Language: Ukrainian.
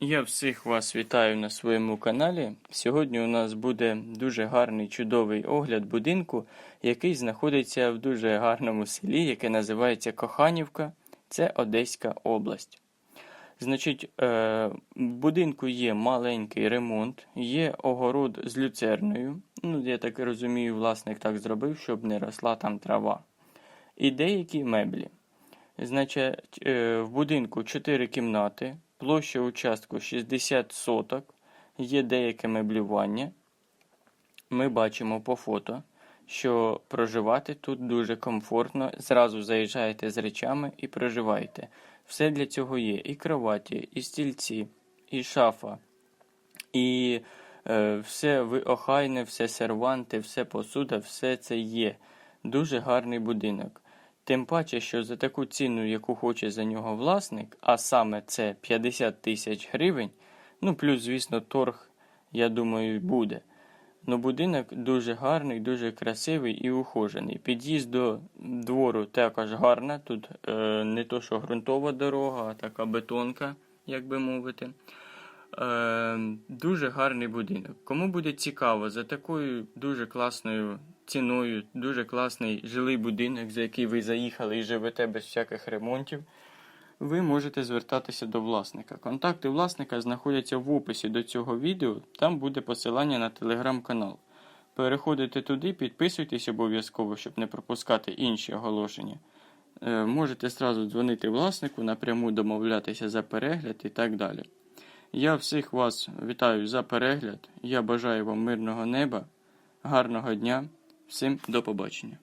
Я всіх вас вітаю на своєму каналі. Сьогодні у нас буде дуже гарний чудовий огляд будинку, який знаходиться в дуже гарному селі, яке називається Коханівка. Це Одеська область. Значить, е, в будинку є маленький ремонт, є огород з люцерною. Ну, я так розумію, власник так зробив, щоб не росла там трава. І деякі меблі. Значить, е, в будинку 4 кімнати, площа участку 60 соток, є деяке меблювання. Ми бачимо по фото, що проживати тут дуже комфортно. Зразу заїжджаєте з речами і проживаєте. Все для цього є: і кроваті, і стільці, і шафа, і е, все ви- охайне, все серванти, все посуда, все це є. Дуже гарний будинок. Тим паче, що за таку ціну, яку хоче за нього власник, а саме це 50 тисяч гривень, ну плюс, звісно, торг, я думаю, буде. Ну, будинок дуже гарний, дуже красивий і ухожений. Під'їзд до двору також гарна. Тут е, не то, що ґрунтова дорога, а така бетонка, як би мовити. Е, дуже гарний будинок. Кому буде цікаво за такою дуже класною ціною, дуже класний жилий будинок, за який ви заїхали і живете без всяких ремонтів, ви можете звертатися до власника. Контакти власника знаходяться в описі до цього відео, там буде посилання на телеграм-канал. Переходите туди, підписуйтесь обов'язково, щоб не пропускати інші оголошення. Е, Можете зразу дзвонити власнику, напряму домовлятися за перегляд і так далі. Я всіх вас вітаю за перегляд. Я бажаю вам мирного неба, гарного дня. Всім до побачення.